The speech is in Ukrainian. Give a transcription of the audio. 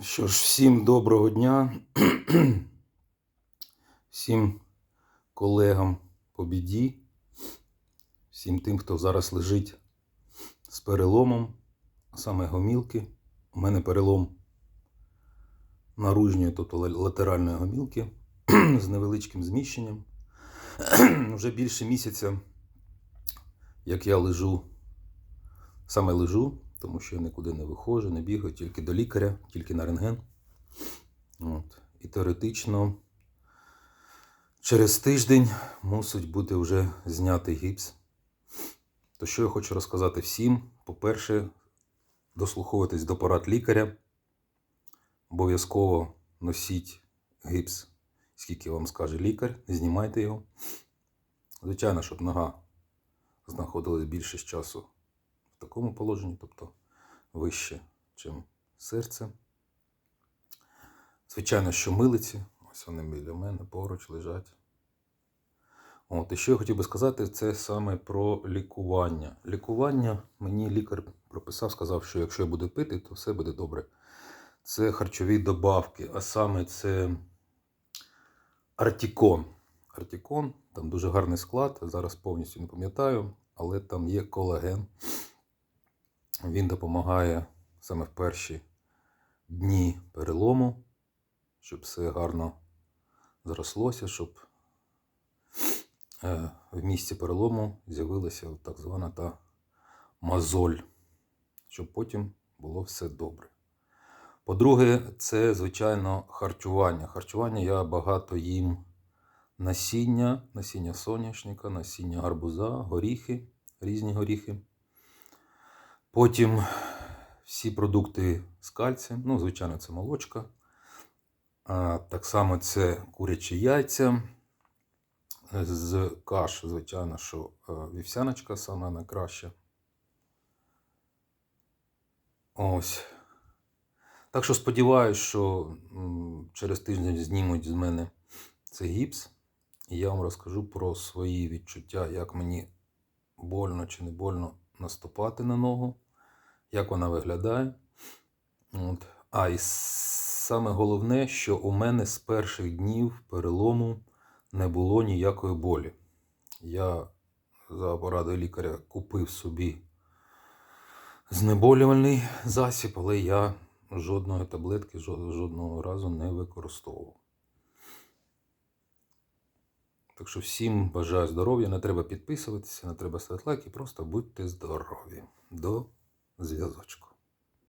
Що ж, всім доброго дня, всім колегам по біді, всім тим, хто зараз лежить з переломом, саме гомілки. У мене перелом наружньої, тобто латеральної гомілки з невеличким зміщенням. Вже більше місяця, як я лежу, саме лежу, тому що я нікуди не виходжу, не бігаю, тільки до лікаря, тільки на рентген. От. І теоретично через тиждень мусить бути вже знятий гіпс. То що я хочу розказати всім? По-перше, дослуховуйтесь до порад лікаря. Обов'язково носіть гіпс, скільки вам скаже лікар, не знімайте його. Звичайно, щоб нога знаходилась більше часу в такому положенні, тобто вище, ніж серце. Звичайно, що милиці, ось вони біля мене поруч лежать. От, і що я хотів би сказати, це саме про лікування. Лікування мені лікар прописав, сказав, що якщо я буду пити, то все буде добре. Це харчові добавки, а саме це артікон. Артікон, там дуже гарний склад, зараз повністю не пам'ятаю, але там є колаген. Він допомагає саме в перші дні перелому, щоб все гарно зрослося, щоб е, в місці перелому з'явилася так звана та мозоль, щоб потім було все добре. По-друге, це, звичайно, харчування. Харчування я багато їм насіння, насіння соняшника, насіння гарбуза, горіхи, різні горіхи. Потім всі продукти з кальцієм, ну, звичайно, це молочка. А, так само це курячі яйця. З каш, звичайно, що е, вівсяночка саме найкраща. Ось. Так що сподіваюся, що через тиждень знімуть з мене цей гіпс. І я вам розкажу про свої відчуття, як мені больно чи не больно наступати на ногу, як вона виглядає. От. А і саме головне, що у мене з перших днів перелому не було ніякої болі. Я за порадою лікаря купив собі знеболювальний засіб, але я жодної таблетки жодного разу не використовував. Так що всім бажаю здоров'я, не треба підписуватися, не треба ставити лайки, просто будьте здорові. До зв'язочку.